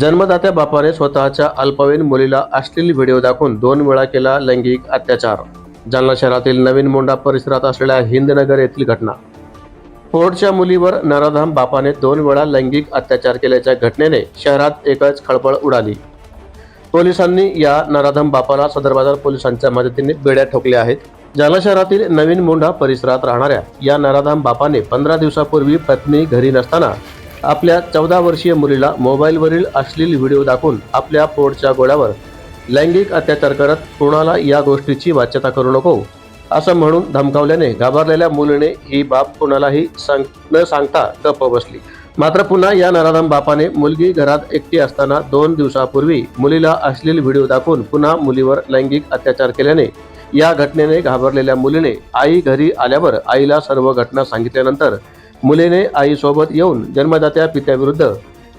जन्मदात्या बापाने स्वतःच्या अल्पवयीन मुलीला अश्लील व्हिडिओ दाखवून दोन वेळा केला लैंगिक अत्याचार. जालना शहरातील नवीन मोंडा परिसरात असलेल्या हिंदनगर येथील घटना. फोर्डच्या मुलीवर नराधाम बापाने दोन वेळा लैंगिक अत्याचार केल्याच्या घटनेने शहरात एकच खळबळ उडाली. पोलिसांनी या नराधम बापाला सदर बाजार पोलिसांच्या मदतीने बेड्या ठोकल्या आहेत. जालना शहरातील नवीन मोंढा परिसरात राहणाऱ्या या नराधाम बापाने पंधरा दिवसापूर्वी पत्नी घरी नसताना आपल्या चौदा वर्षीय मुलीला मोबाईलवरील अश्लील व्हिडिओ दाखवून आपल्या पोटच्या गोळ्यावर लैंगिक अत्याचार करत कोणाला या गोष्टीची वाच्यता करू नको असं म्हणून धमकावल्याने घाबरलेल्या मुलीने ही बाब कोणालाही सांग न सांगता गप्प बसली. मात्र पुन्हा या नराधम बापाने मुलगी घरात एकटी असताना दोन दिवसापूर्वी मुलीला अश्लील व्हिडिओ दाखवून पुन्हा मुलीवर लैंगिक अत्याचार केल्याने या घटनेने घाबरलेल्या मुलीने आई घरी आल्यावर आईला सर्व घटना सांगितल्यानंतर मुलीने आईसोबत येऊन जन्मदात्या पित्याविरुद्ध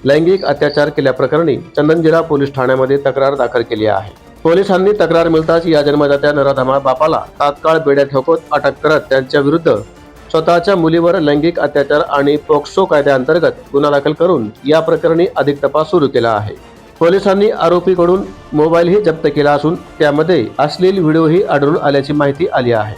लैंगिक अत्याचार केल्याप्रकरणी चंदनजिरा पोलीस ठाण्यामध्ये तक्रार दाखल केली आहे. पोलिसांनी तक्रार मिळताच या जन्मदात्या नराधमा बापाला तात्काळ बेड्या ठोकत अटक करत त्यांच्या विरुद्ध स्वतःच्या मुलीवर लैंगिक अत्याचार आणि पोक्सो कायद्याअंतर्गत गुन्हा दाखल करून या प्रकरणी अधिक तपास सुरू केला आहे. पोलिसांनी आरोपीकडून मोबाईलही जप्त केला असून त्यामध्ये असलेली व्हिडिओही आढळून आल्याची माहिती आली आहे.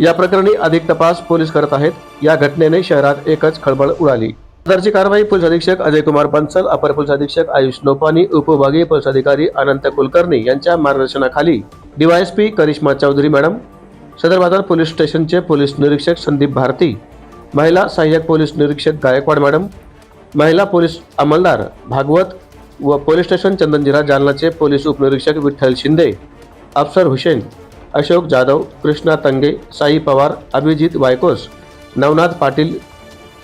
या प्रकरणी अधिक तपास पोलीस करत आहेत. या घटनेने शहरात एकच खळबळ उडाली. सदरची कारवाई पोलीस अधीक्षक अजय कुमार पंचल अपर पोलीस अधीक्षक आयुष नोपानी उपविभागीय पोलीस अधिकारी अनंत कुलकर्णी यांच्या मार्गदर्शनाखाली. डीवायएसपी करिश्मा चौधरी मॅडम सदर बाजार पोलीस स्टेशनचे पोलीस निरीक्षक संदीप भारती महिला सहाय्यक पोलीस निरीक्षक गायकवाड मॅडम महिला पोलीस अंमलदार भागवत व पोलीस स्टेशन चंदनजिरा जालनाचे पोलीस उपनिरीक्षक विठ्ठल शिंदे अफसर हुसेन अशोक जाधव कृष्णा तंगे साई पवार अभिजित वायकोस नवनाथ पाटील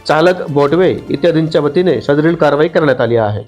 चालक बोटवे इत्यादींच्या वतीने सदरील कारवाई करण्यात आली आहे.